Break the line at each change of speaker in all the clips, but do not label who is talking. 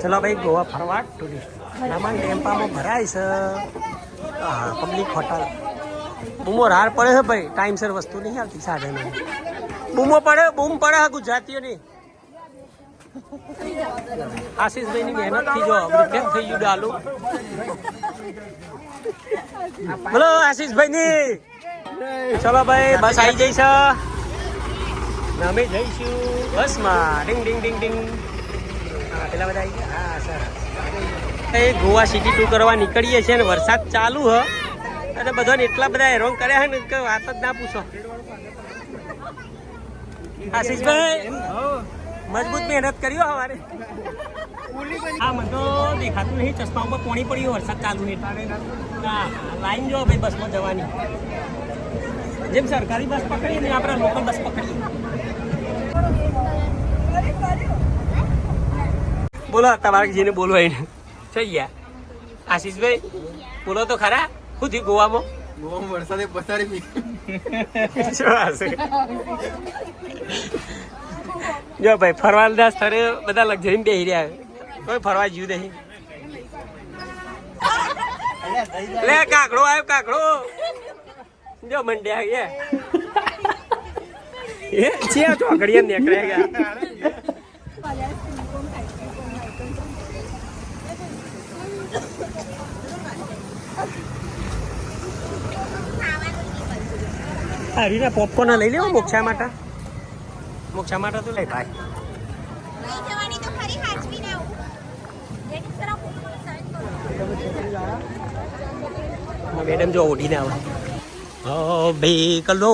ચલો ભાઈ, ગોવા ફરવા ટુરિસ્ટ નામાં ટેમ્પામાં ભરાય છે. હા પબ્લિક હોટલ બૂમો રાર પડે છે ભાઈ, ટાઈમસર વસ્તુ નહીં આવતી સાધનો બૂમો પડે, બૂમ પડે છે ગુજરાતીઓની. આશીષભાઈની મહેનતથી જો કેમ થઈ ગયું ડાલુ. બોલો, આશીષભાઈની. ચલો ભાઈ, બસ આવી જઈશ. અમે જઈશું. બસમાં ડિંગ ડિંગ ડિંગ ડિંગ. હા સર એ ગોવા સિટી ટુ કરવા નીકળીએ છીએ ને, વરસાદ ચાલુ હ. અને બધાને એટલા બધા હેરોન કર્યા હે ને વાત જ ના પૂછો. આશીષભાઈ, મજબૂત મહેનત કર્યો હવારે હા મને તો દેખાતું નહીં ચશ્મા ઉપર પોણી પડ્યું વરસાદ ચાલુ નહીં. હા, લાઈન જો ભાઈ બસમાં જવાની. જેમ સરકારી બસ પકડીએ ને, આપણે લોકલ બસ પકડીએ. બોલો તમારે જેને બોલવા એને થઈ ગયા. આશીષભાઈ બોલો તો ખરા. શું થયું ગોવામાં?
ગોવામાં વરસાદે પસાડી પી.
શું હશે? જો ભાઈ ફરવાના સ્થળે બધા લક્ઝરી બેસી રહ્યા કોઈ ફરવા જ્યું નહીં. લે કાકડો આવ્યો કાકડો. જો મંડ્યા ગયા. એ ચિયા નીકળ્યા ગયા. હરીને પોપકોર્ન લઈ લેવો મોક્ષા માટે? મોક્ષા માટે તો લઈ ભાઈ. મેડમ જો ઓઢીને આવે. ઓ બે કલો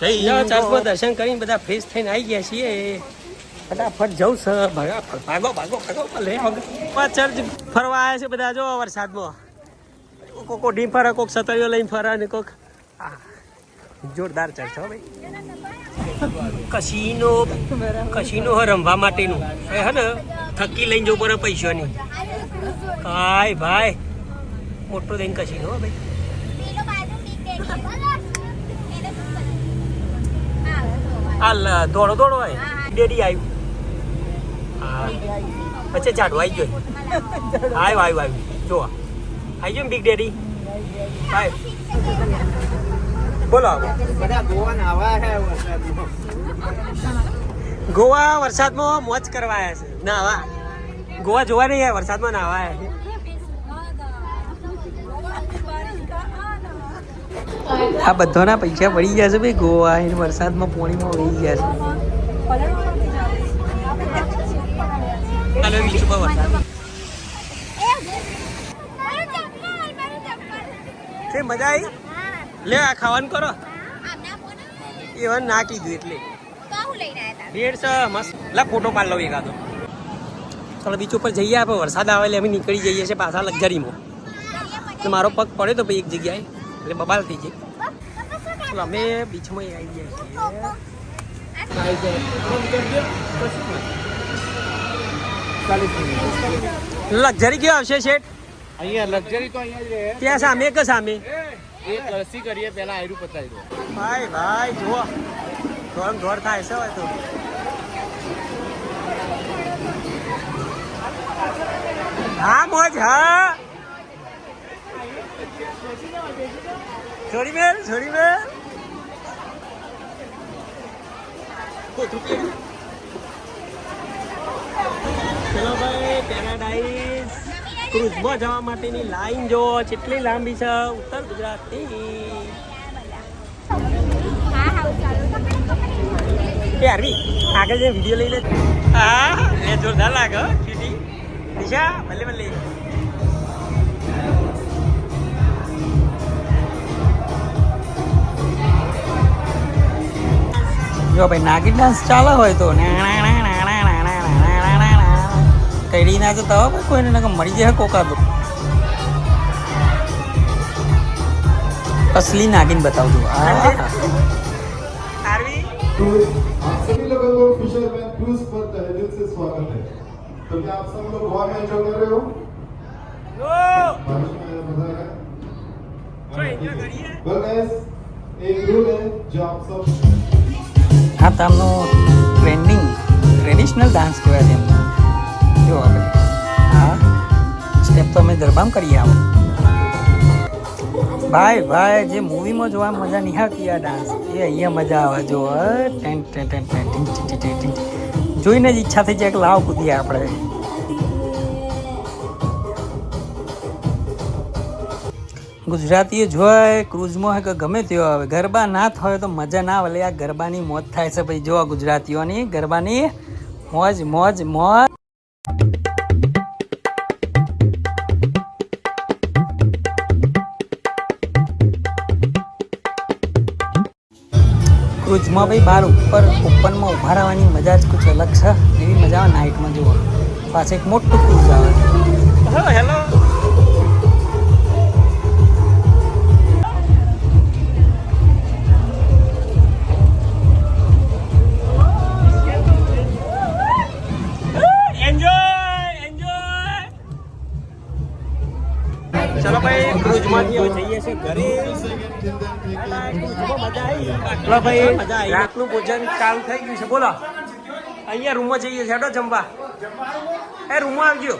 ચર્ચમાં દર્શન કરીને બધા ફ્રેશ થઈને આવી ગયા છીએ. ફટાફટ જવું સર. ભાગો ભાગો ભાગો ભાગો લે ચર્ચ ફરવા આવ્યા છે બધા જો વરસાદમાં. કોક ઓઢી ફરા, કોક સતરીઓ લઈને ફરા ને કોક. જોરદાર ચર્ચ હો ભાઈ. કસીનો કસીનો રમવા માટેનું. એ હે ને, થકી લઈને જવું પડે પૈસાની. કાય ભાઈ, મોટો દઈને કસીનો હો ભાઈ. હાલ દોડો દોડો હોય ડેડી આવ્યું હા. પછી ચાડું આવી ગયો. આવ્યું આવ્યું આવ્યું જોવા. આવી ગયો બિગ ડેડી હાય બોલો
ગોવા વરસાદમાં
મોજ કરવા આવ્યા છે. નાવા ગોવા જોવા નહીં આવ્યા વરસાદમાં ના આવ્યા આ બધાના પૈસા પડી ગયા છે ભાઈ ગોવા એને વરસાદમાં પોણીમાં વહી ગયા છે ચાલો બીચ ઉપર વરસાદ
એ મારું ચપ્પલ મારું ચપ્પલ
છે મજા આવી લે, આ ખાવાનું કરો. એ ના કીધું એટલે.
તો હું લઈને આવ્યા
ભેડ છે મસ્ત. લા, ફોટો પાડ લઉં એકાદો ચાલો, બીચ ઉપર જઈએ આપણે. વરસાદ આવે એટલે અમે નીકળી જઈએ છીએ પાછા લક્ઝરીમાં. મારો પગ પડ્યો તો ભાઈ એક જગ્યાએ. એટલે બબાલ થઈ જાય ચાલો, અમે બીચમાં આવી ગયા છીએ. લક્ઝરી કયો આવશે, શેઠ?
અહીંયા લક્ઝરી તો અહીંયા જ રહે.
ત્યાં સામે કે સામે.
એ કળસી કરીએ પહેલા આયરું પતાવી દો.
ભાઈ ભાઈ જુઓ. ધોળ ધોર થાય છે તો. હા મોજ હા. છોડી મેલ છોડી મેલ ચલો ભાઈ પેરાડાઈઝ. ક્રુઝમાં જવા માટેની લાઈન જો કેટલી લાંબી છે ઉત્તર એ આરવી આગળ જે વીડિયો લઈ લે હા, એ જોરદાર લાગે ક્યુટી દિશા, ભલે ભલે. જો ભાઈ નાગી ડાન્સ ચાલે હોય તો. તૈડી ના જતા હોય કોઈને ના મરી જાય કોકા કોકાદો. અસલી નાગિન બતાવજો. હા તમનો ટ્રેન્ડિંગ ટ્રેડિશનલ ડાન્સ કહેવાય છે એમનો
જો આપણે. હા? સ્ટેપ તો અમે ગરબામાં કરીએ આવો. ભાઈ ભાઈ, જે મૂવીમાં જોવા મજા નહીં આ ડાન્સ એ અહીંયા મજા આવે, જો. જોઈને જ ઈચ્છા થઈ જાય કે લાવ કૂદીએ આપણે. ગુજરાતીઓ જોય, ક્રૂઝમાં હોય કે ગમે તેઓ આવે, ગરબા ના થાય તો મજા ના આવે. આ ગરબાની મોજ થાય છે ભાઈ. જોવા ગુજરાતીઓની ગરબાની મોજ મોજ મોજ. ક્રૂઝમાં ભાઈ બહાર ઉપર ઓપનમાં ઊભા રહેવાની મજા જ કુછ અલગ છે. એવી મજા આવે નાઇટમાં જુઓ. પાછળ એક મોટું ક્રુઝ આવે
હેલો ઘરે. રાતનું ભોજન ચાલુ થઈ ગયું છે. બોલો. અહીંયા રૂમમાં જઈએ છે હેડો જમવા. એ રૂમમાં આવજો.